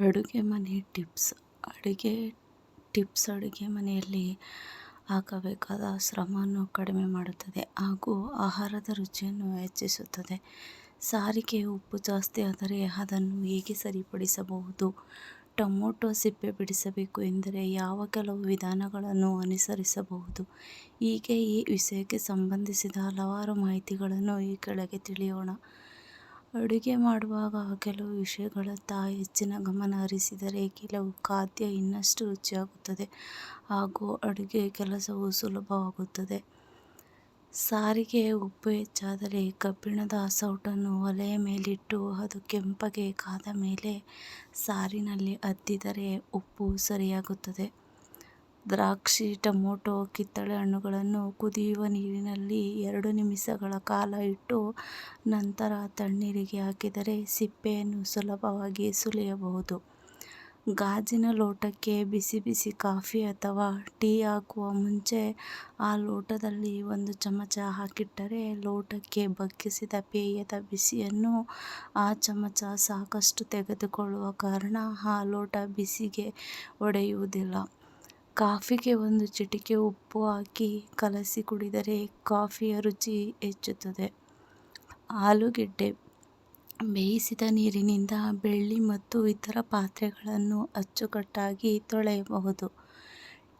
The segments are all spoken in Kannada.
ಅಡುಗೆ ಮನೆ ಟಿಪ್ಸ್. ಅಡುಗೆ ಟಿಪ್ಸ್ ಅಡುಗೆ ಮನೆಯಲ್ಲಿ ಹಾಕಬೇಕಾದ ಶ್ರಮವನ್ನು ಕಡಿಮೆ ಮಾಡುತ್ತದೆ. ಹಾಗೂ ಆಹಾರದ ರುಚಿಯನ್ನು ಹೆಚ್ಚಿಸುತ್ತದೆ. ಸಾರಿಗೆ ಉಪ್ಪು ಜಾಸ್ತಿ ಆದರೆ ಅದನ್ನು ಹೇಗೆ ಸರಿಪಡಿಸಬಹುದು? ಟೊಮೊಟೊ ಸಿಪ್ಪೆ ಬಿಡಿಸಬೇಕು ಎಂದರೆ ಯಾವ ಕೆಲವು ವಿಧಾನಗಳನ್ನು ಅನುಸರಿಸಬಹುದು? ಹೀಗೆ ಈ ವಿಷಯಕ್ಕೆ ಸಂಬಂಧಿಸಿದ ಹಲವಾರು ಮಾಹಿತಿಗಳನ್ನು ಈ ಕೆಳಗೆ ತಿಳಿಯೋಣ. ಅಡುಗೆ ಮಾಡುವಾಗ ಕೆಲವು ವಿಷಯಗಳತ್ತ ಹೆಚ್ಚಿನ ಗಮನ ಹರಿಸಿದರೆ ಕೆಲವು ಖಾದ್ಯ ಇನ್ನಷ್ಟು ರುಚಿಯಾಗುತ್ತದೆ ಹಾಗೂ ಅಡುಗೆ ಕೆಲಸವು ಸುಲಭವಾಗುತ್ತದೆ. ಸಾರಿಗೆ ಉಪ್ಪು ಹೆಚ್ಚಾದರೆ ಕಬ್ಬಿಣದ ಸೌಟನ್ನು ಒಲೆಯ ಮೇಲಿಟ್ಟು ಅದು ಕೆಂಪಗೆ ಕಾದ ಮೇಲೆ ಸಾರಿನಲ್ಲಿ ಅದ್ದಿದರೆ ಉಪ್ಪು ಸರಿಯಾಗುತ್ತದೆ. ದ್ರಾಕ್ಷಿ, ಟೊಮೊಟೊ, ಕಿತ್ತಳೆ ಹಣ್ಣುಗಳನ್ನು ಕುದಿಯುವ ನೀರಿನಲ್ಲಿ ಎರಡು ನಿಮಿಷಗಳ ಕಾಲ ಇಟ್ಟು ನಂತರ ತಣ್ಣೀರಿಗೆ ಹಾಕಿದರೆ ಸಿಪ್ಪೆಯನ್ನು ಸುಲಭವಾಗಿ ಸುಲಿಯಬಹುದು. ಗಾಜಿನ ಲೋಟಕ್ಕೆ ಬಿಸಿ ಬಿಸಿ ಕಾಫಿ ಅಥವಾ ಟೀ ಹಾಕುವ ಮುಂಚೆ ಆ ಲೋಟದಲ್ಲಿ ಒಂದು ಚಮಚ ಹಾಕಿಟ್ಟರೆ ಲೋಟಕ್ಕೆ ಬಗ್ಗಿಸಿದ ಪೇಯದ ಬಿಸಿಯನ್ನು ಆ ಚಮಚ ಸಾಕಷ್ಟು ತೆಗೆದುಕೊಳ್ಳುವ ಕಾರಣ ಆ ಲೋಟ ಬಿಸಿಗೆ ಒಡೆಯುವುದಿಲ್ಲ. ಕಾಫಿಗೆ ಒಂದು ಚಿಟಿಕೆ ಉಪ್ಪು ಹಾಕಿ ಕಲಸಿ ಕುಡಿದರೆ ಕಾಫಿಯ ರುಚಿ ಹೆಚ್ಚುತ್ತದೆ. ಆಲೂಗೆಡ್ಡೆ, ಬೇಯಿಸಿದ ನೀರಿನಿಂದ ಬೆಳ್ಳಿ ಮತ್ತು ಇತರ ಪಾತ್ರೆಗಳನ್ನು ಅಚ್ಚುಕಟ್ಟಾಗಿ ತೊಳೆಯಬಹುದು.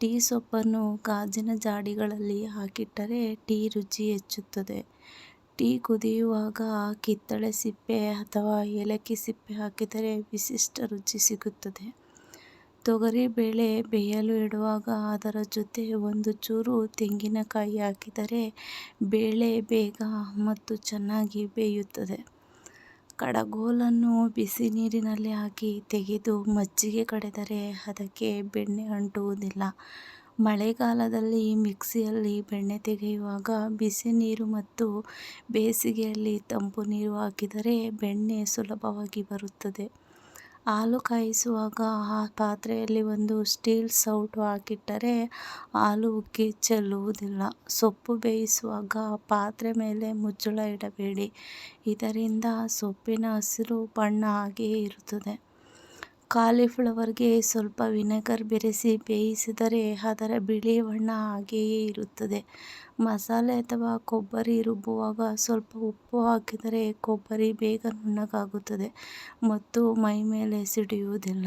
ಟೀ ಸೊಪ್ಪನ್ನು ಗಾಜಿನ ಜಾಡಿಗಳಲ್ಲಿ ಹಾಕಿಟ್ಟರೆ ಟೀ ರುಚಿ ಹೆಚ್ಚುತ್ತದೆ. ಟೀ ಕುದಿಯುವಾಗ ಕಿತ್ತಳೆ ಸಿಪ್ಪೆ ಅಥವಾ ಏಲಕ್ಕಿ ಸಿಪ್ಪೆ ಹಾಕಿದರೆ ವಿಶಿಷ್ಟ ರುಚಿ ಸಿಗುತ್ತದೆ. ತೊಗರಿಬೇಳೆ ಬೇಯಲು ಇಡುವಾಗ ಅದರ ಜೊತೆ ಒಂದು ಚೂರು ತೆಂಗಿನಕಾಯಿ ಹಾಕಿದರೆ ಬೇಳೆ ಬೇಗ ಮತ್ತು ಚೆನ್ನಾಗಿ ಬೇಯುತ್ತದೆ. ಕಡಗೋಲನ್ನು ಬಿಸಿ ನೀರಿನಲ್ಲಿ ಹಾಕಿ ತೆಗೆದು ಮಜ್ಜಿಗೆ ಕಡೆದರೆ ಅದಕ್ಕೆ ಬೆಣ್ಣೆ ಅಂಟುವುದಿಲ್ಲ. ಮಳೆಗಾಲದಲ್ಲಿ ಮಿಕ್ಸಿಯಲ್ಲಿ ಬೆಣ್ಣೆ ತೆಗೆಯುವಾಗ ಬಿಸಿ ನೀರು ಮತ್ತು ಬೇಸಿಗೆಯಲ್ಲಿ ತಂಪು ನೀರು ಹಾಕಿದರೆ ಬೆಣ್ಣೆ ಸುಲಭವಾಗಿ ಬರುತ್ತದೆ. ಹಾಲು ಕಾಯಿಸುವಾಗ ಆ ಪಾತ್ರೆಯಲ್ಲಿ ಒಂದು ಸ್ಟೀಲ್ ಸೌಟು ಹಾಕಿಟ್ಟರೆ ಹಾಲು ಉಕ್ಕಿ ಚೆಲ್ಲುವುದಿಲ್ಲ. ಸೊಪ್ಪು ಬೇಯಿಸುವಾಗ ಪಾತ್ರೆ ಮೇಲೆ ಮುಚ್ಚಳ ಇಡಬೇಡಿ. ಇದರಿಂದ ಸೊಪ್ಪಿನ ಹಸಿರು ಬಣ್ಣ ಹಾಗೆಯೇ ಇರುತ್ತದೆ. ಕಾಲಿಫ್ಲವರ್ಗೆ ಸ್ವಲ್ಪ ವಿನೆಗರ್ ಬೆರೆಸಿ ಬೇಯಿಸಿದರೆ ಅದರ ಬಿಳಿ ಬಣ್ಣ ಹಾಗೆಯೇ ಇರುತ್ತದೆ. ಮಸಾಲೆ ಅಥವಾ ಕೊಬ್ಬರಿ ರುಬ್ಬುವಾಗ ಸ್ವಲ್ಪ ಉಪ್ಪು ಹಾಕಿದರೆ ಕೊಬ್ಬರಿ ಬೇಗ ನುಣ್ಣಗಾಗುತ್ತದೆ ಮತ್ತು ಮೈಮೇಲೆ ಸಿಡಿಯುವುದಿಲ್ಲ.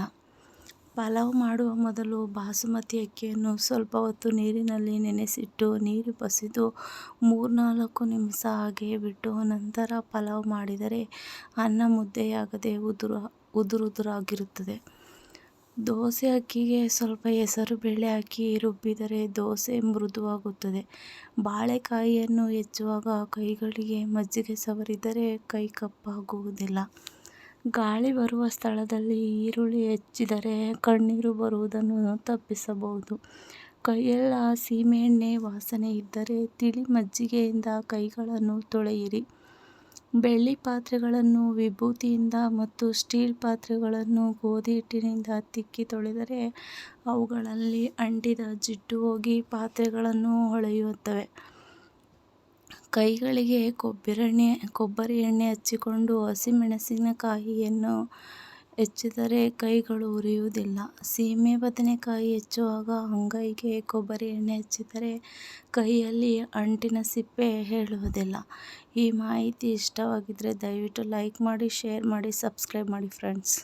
ಪಲಾವ್ ಮಾಡುವ ಮೊದಲು ಬಾಸುಮತಿ ಅಕ್ಕಿಯನ್ನು ಸ್ವಲ್ಪ ಹೊತ್ತು ನೀರಿನಲ್ಲಿ ನೆನೆಸಿಟ್ಟು ನೀರು ಬಸಿದು ಮೂರ್ನಾಲ್ಕು ನಿಮಿಷ ಹಾಗೆಯೇ ಬಿಟ್ಟು ನಂತರ ಪಲಾವ್ ಮಾಡಿದರೆ ಅನ್ನ ಮುದ್ದೆಯಾಗದೆ ಉದುರು ಉದುರುದುರಾಗಿರುತ್ತದೆ. ದೋಸೆ ಅಕ್ಕಿಗೆ ಸ್ವಲ್ಪ ಹೆಸರು ಬೇಳೆ ಹಾಕಿ ರುಬ್ಬಿದರೆ ದೋಸೆ ಮೃದುವಾಗುತ್ತದೆ. ಬಾಳೆಕಾಯಿಯನ್ನು ಹೆಚ್ಚುವಾಗ ಕೈಗಳಿಗೆ ಮಜ್ಜಿಗೆ ಸವರಿದರೆ ಕೈ ಕಪ್ಪಾಗುವುದಿಲ್ಲ. ಗಾಳಿ ಬರುವ ಸ್ಥಳದಲ್ಲಿ ಈರುಳ್ಳಿ ಹೆಚ್ಚಿದರೆ ಕಣ್ಣೀರು ಬರುವುದನ್ನು ತಪ್ಪಿಸಬಹುದು. ಕೈಯೆಲ್ಲ ಸೀಮೆಎಣ್ಣೆ ವಾಸನೆ ಇದ್ದರೆ ತಿಳಿ ಮಜ್ಜಿಗೆಯಿಂದ ಕೈಗಳನ್ನು ತೊಳೆಯಿರಿ. ಬೆಳ್ಳಿ ಪಾತ್ರೆಗಳನ್ನು ವಿಭೂತಿಯಿಂದ ಮತ್ತು ಸ್ಟೀಲ್ ಪಾತ್ರೆಗಳನ್ನು ಗೋಧಿ ಹಿಟ್ಟಿನಿಂದ ತಿಕ್ಕಿ ತೊಳೆದರೆ ಅವುಗಳಲ್ಲಿ ಅಂಟಿದ ಜಿಡ್ಡು ಹೋಗಿ ಪಾತ್ರೆಗಳನ್ನು ಹೊಳೆಯುತ್ತವೆ. ಕೈಗಳಿಗೆ ಕೊಬ್ಬರಿ ಎಣ್ಣೆ ಹಚ್ಚಿಕೊಂಡು ಹಸಿಮೆಣಸಿನಕಾಯಿಯನ್ನು ಹೆಚ್ಚಿದರೆ ಕೈಗಳು ಉರಿಯುವುದಿಲ್ಲ. ಸೀಮೆ ಬದನೆಕಾಯಿ ಹೆಚ್ಚುವಾಗ ಅಂಗೈಗೆ ಕೊಬ್ಬರಿ ಎಣ್ಣೆ ಹಚ್ಚಿದರೆ ಕೈಯಲ್ಲಿ ಅಂಟಿನ ಸಿಪ್ಪೆ ಹೇಳುವುದಿಲ್ಲ. ಈ ಮಾಹಿತಿ ಇಷ್ಟವಾಗಿದ್ದರೆ ದಯವಿಟ್ಟು ಲೈಕ್ ಮಾಡಿ, ಶೇರ್ ಮಾಡಿ, ಸಬ್ಸ್ಕ್ರೈಬ್ ಮಾಡಿ, ಫ್ರೆಂಡ್ಸ್.